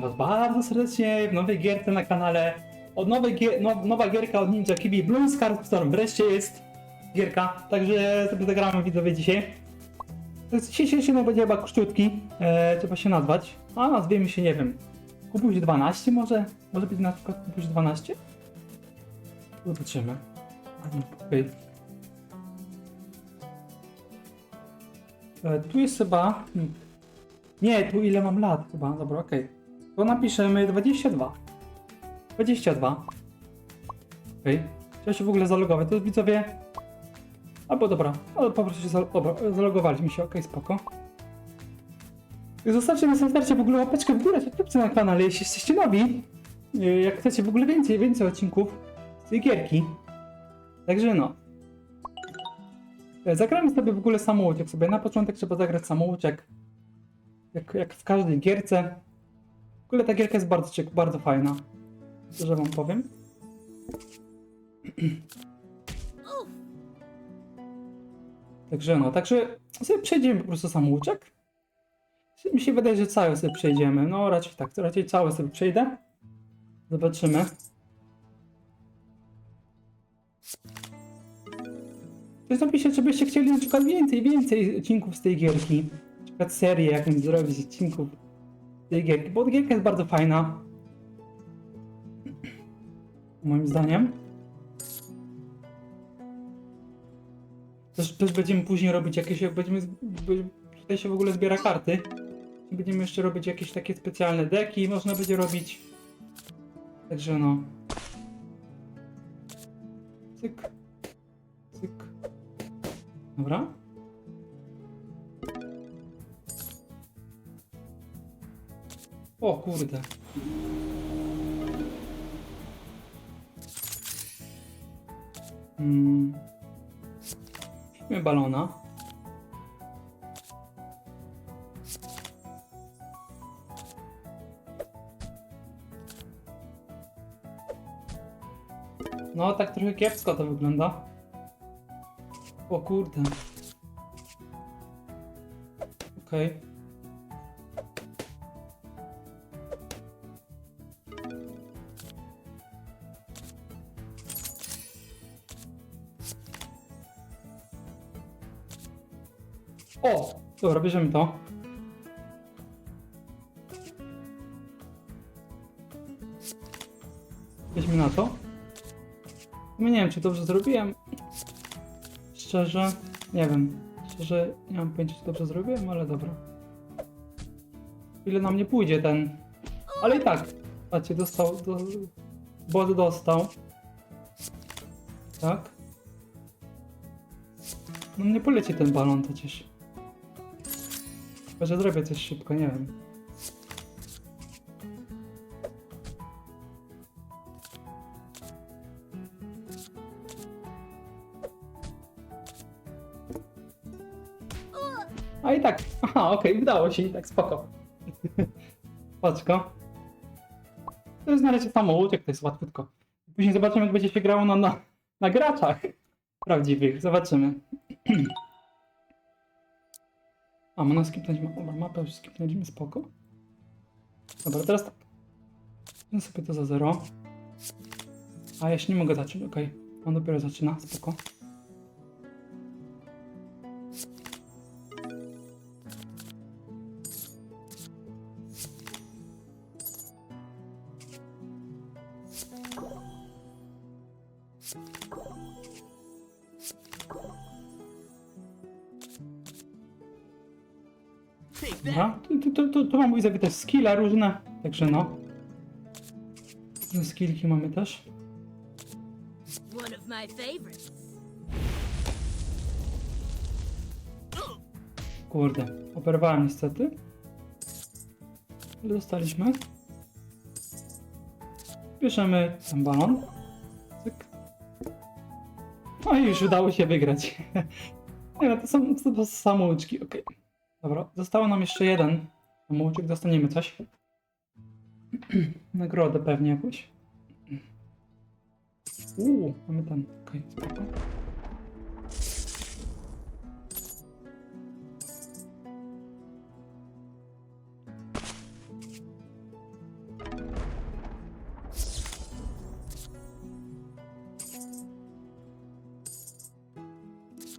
Was bardzo serdecznie w nowej gierce na kanale. Od nowej gier, now, nowa gierka od Ninja Kibi Bloom Scar Storm. Wreszcie jest gierka, także sobie zagramy widzowie dzisiaj. To jest dzisiejszy no będzie chyba króciutki, e, trzeba się nazwać. A nazwiemy się, nie wiem, Kubuś 12 może? Może być na przykład Kubuś 12? Zobaczymy. Okej. E, Tu jest chyba... Nie, tu ile mam lat chyba, dobra, okej. To napiszemy 22. 22. Okej. Trzeba się w ogóle zalogować, to widzowie... Albo dobra, ale po prostu się zalogowaliśmy się, okej, spoko. Zostawcie na serdecznie w ogóle łapeczkę w górę, subskrypcję na kanale, jeśli jesteście nowi. Yy, Jak chcecie w ogóle więcej, więcej odcinków z tej gierki. Także no. E, Zagramy sobie w ogóle samouczek sobie. Na początek trzeba zagrać samouczek. Jak, jak w każdej gierce. Ogóle ta gierka jest bardzo, ciek- bardzo fajna. Że wam powiem. Także no, także sobie przejdziemy po prostu samouczek. Mi się wydaje, że cały sobie przejdziemy. No raczej tak, raczej cały sobie przejdę. Zobaczymy. Ktoś napisze, czy byście chcieli na przykład więcej, więcej odcinków z tej gierki. Na przykład serię jakąś zrobić odcinków tej gierki, bo gierka jest bardzo fajna. Moim zdaniem. Też, też będziemy później robić jakieś, jak będziemy, tutaj się w ogóle zbiera karty. Będziemy jeszcze robić jakieś takie specjalne deki, można będzie robić. Także no. Cyk. Cyk. Dobra. O kurde. Hmm. Balona. No, tak trochę kiepsko to wygląda. O kurde. Okej. O! Dobra, bierzemy to. Weźmy na to. No nie wiem, czy dobrze zrobiłem. Szczerze, nie wiem. Szczerze, nie mam pojęcia, czy dobrze zrobiłem, ale dobra. Ile nam nie pójdzie ten. Ale i tak. Patrzcie, dostał. Do... Bot dostał. Tak. No nie poleci ten balon przecież. Chyba, że zrobię coś szybko, nie wiem. A i tak. Aha, okej, udało się i tak spoko. Paczko. To na razie samouczek, to jest łatwiutko. Później zobaczymy, jak będzie się grało na, na, na graczach prawdziwych. Zobaczymy. A, można skipnąć ma dobra, mapę, już skipnęliśmy, spoko. Dobra, teraz tak. Wziąłem sobie to za zero. A, jeszcze nie mogę zacząć, okej. On dopiero zaczyna, spoko. Tu, mam widzę też skille różne, także no. Skillki mamy też. One of my favorites. Kurde, operowałem niestety. Ale dostaliśmy. Bierzemy ten balon. Cyk. No i już udało się wygrać. Nie no, to są, to są samouczki, okej. Dobra, zostało nam jeszcze jeden Mułczyk dostaniemy coś. Nagrodę pewnie jakąś. Uuu, mamy ten. Okej, okay, spoko.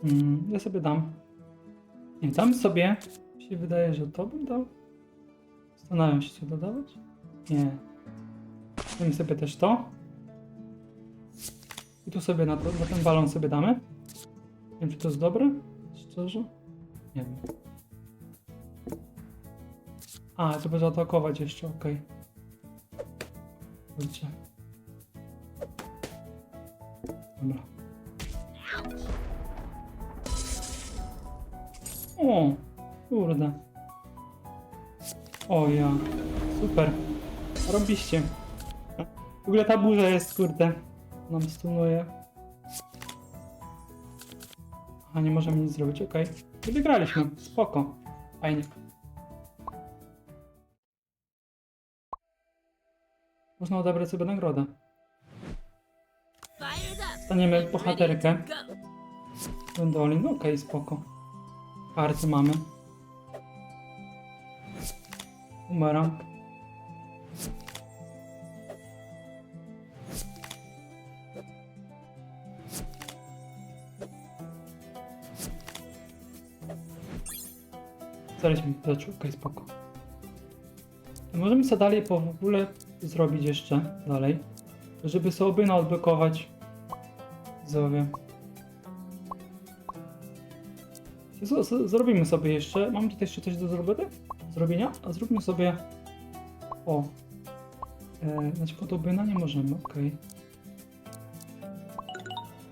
Mm, ja sobie dam. Nie, dam sobie. Mi się wydaje, że to bym dał. Zastanawiam się, co dodawać. Nie. Damy sobie też to. I tu sobie na, to, na ten balon sobie damy. Nie wiem, czy to jest dobre. Szczerze? Nie wiem. A, to będzie atakować jeszcze, okej. Kurczę. Dobra. O, kurde. O ja, super. Robiście. W ogóle ta burza jest, kurde. Nam stunuje. A nie możemy nic zrobić, okej. I Wygraliśmy, spoko. Fajnie. Można odebrać sobie nagrodę. Staniemy bohaterkę. ready to go. Gwendolin, no okej, spoko. Karty mamy. Bumerang. Zaraz mi zaczął, okej, spoko. Możemy co dalej po w ogóle zrobić jeszcze dalej, żeby sobie odblokować widzowie. Z, z, zrobimy sobie jeszcze. Mam tutaj jeszcze coś do zrobienia? Zrobienia? A zróbmy sobie. O. E, znaczy podobyna nie możemy, okej.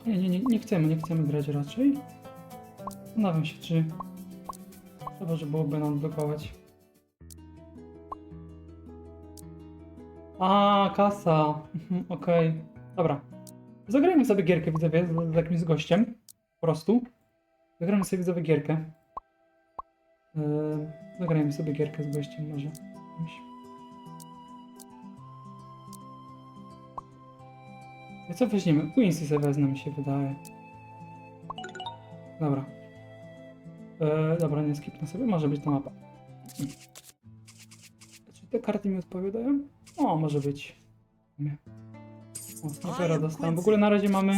Nie, nie, nie, nie chcemy, nie chcemy grać raczej. Zastanawiam się, czy trzeba, żeby byłoby nam odblokować. A, kasa. Mhm, Okej. Dobra. Zagrajmy sobie gierkę, widzowie, z, z jakimś gościem. Po prostu. Zagramy sobie widzowie gierkę. Zagrajmy sobie gierkę z gościem może. I co weźmiemy? Quincy sobie wezmę, mi się wydaje. Dobra. Yy, dobra, nie skipnę sobie, może być ta mapa. Czy te karty mi odpowiadają? O, może być. Nie. O, snajpera dostałem. W ogóle na razie mamy...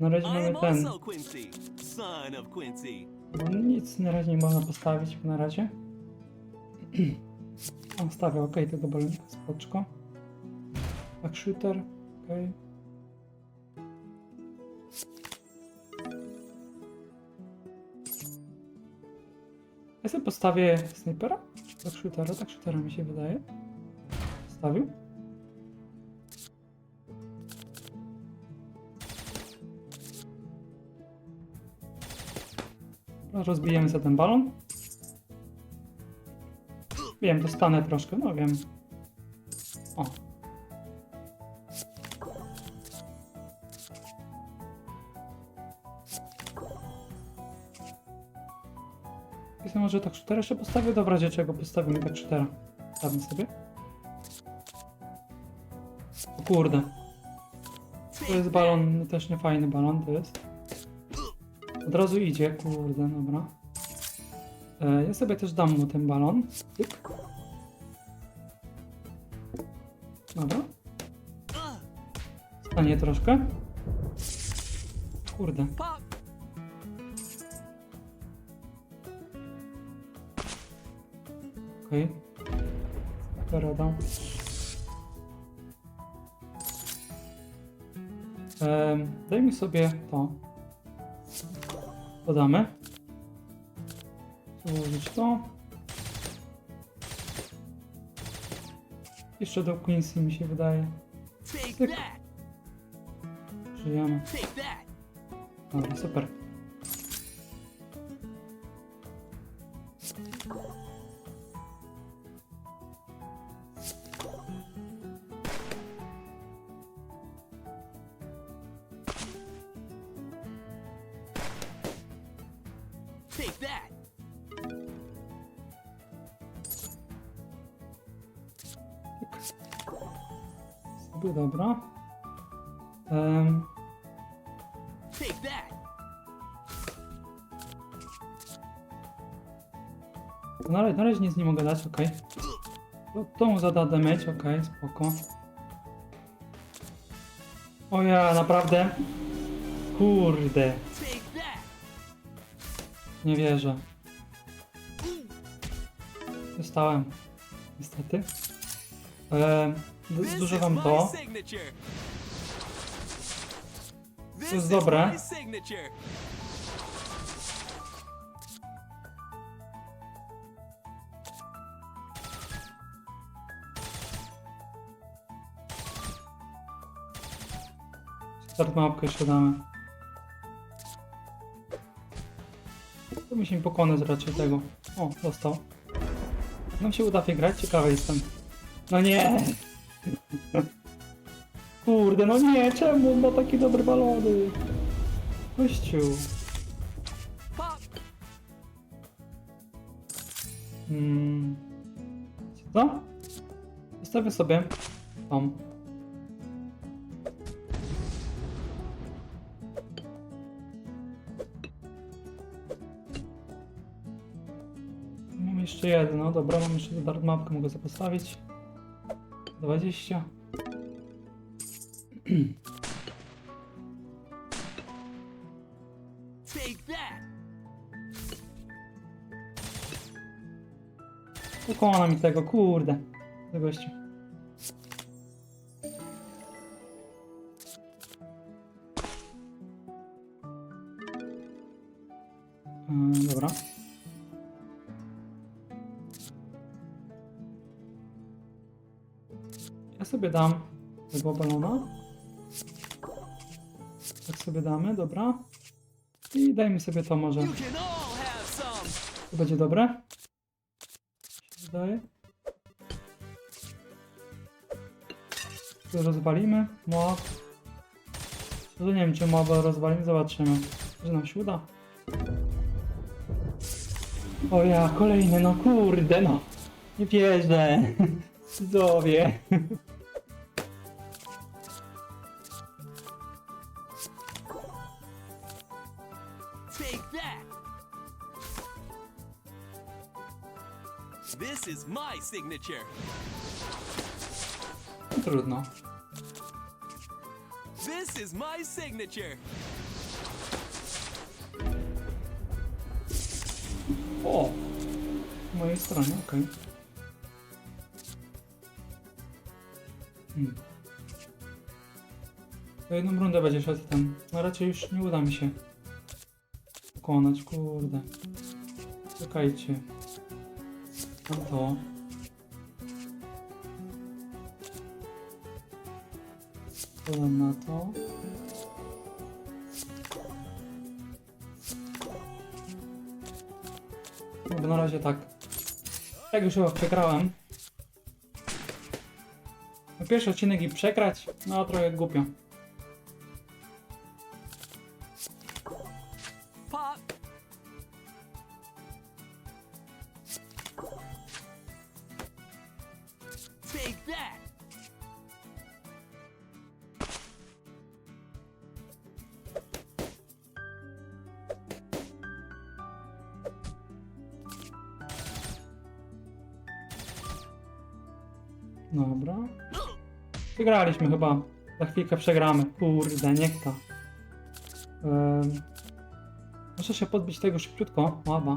Na razie mamy am ten. Bo nic na razie nie można postawić na razie. On stawia, ok, tego balonika, spoczko. Tak, shooter, ok. Ja sobie postawię snajpera? Czy tak shootera? Tak shootera mi się wydaje. Stawił. Rozbijemy sobie ten balon. Wiem, dostanę troszkę, no wiem. O. Jestem może tak shooter jeszcze postawię? Dobra, razie czego postawimy tak shootera. Stawmy sobie. O kurde. To jest balon, też nie fajny balon to jest. Od razu idzie, kurde, dobra. E, ja sobie też dam mu ten balon. Tyk. Dobra. Stanie troszkę. Kurde. Okej. Teraz dam. Em, daj mi sobie to. Dodamy. Założyć to. Jeszcze do Quincy mi się wydaje. That. Żyjemy. Dobra, super. Take that. Sobie dobra. Em, Take that. na, na razie nic nie mogę dać, okej. To, to mu zada damage, okej, spoko. O ja, naprawdę. Kurde. Nie wierzę. Dostałem. Niestety. Eee, zużywam to. This jest dobre. Start mapkę jeszcze damy. To mi pokonać raczej tego. O, dostał. Nam się uda wygrać? Ciekawy jestem. No nie! Kurde, no nie, czemu on ma takie dobre balony? Kościół. Hmm. Co? Zostawię sobie tą. Jeszcze jedno, dobra, mam jeszcze dart mapkę, mogę sobie postawić. 20. Take that. Pokona mi tego, kurde. Do gościu. Sobie dam tego balona. Tak sobie damy, dobra. I dajmy sobie to może. To będzie dobre. Wydaje. Tu rozwalimy. Mob. To nie wiem, czy moba rozwalimy. Zobaczymy. Że nam się uda. O ja, kolejny, no kurde, no. Nie wierzę. Widzowie. Take that. This is my signature. Trudno. This is my signature. O! Po mojej stronie, okej. Hmm. To jedną rundę będzie szedł ten. No raczej już nie uda mi się pokonać, kurde. Czekajcie. No to. Podam na to. Bo na razie tak. Jak już chyba przegrałem. Pierwszy odcinek i przegrać, no trochę głupio. Dobra. Wygraliśmy chyba. Za chwilkę przegramy. Kurde, niech to. Muszę się podbić tego szybciutko. Łaba.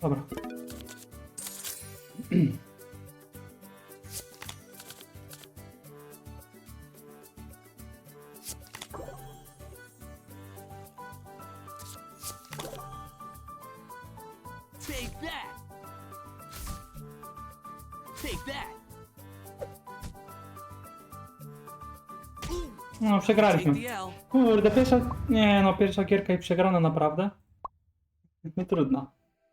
Dobra. Take that. Take that. No, przegraliśmy. Kurde, pierwsza... Nie no, pierwsza gierka i przegrana naprawdę. No trudno.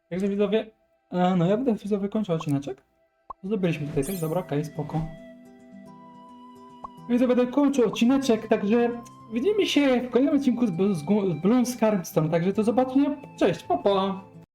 Także widzowie... E, no ja będę widzowie kończył odcineczek. Zdobyliśmy tutaj coś, dobra, okej, spoko. Więc ja będę kończył odcineczek, także widzimy się w kolejnym odcinku z, z, z Bloom Scarpstone, także do zobaczenia, cześć, pa pa!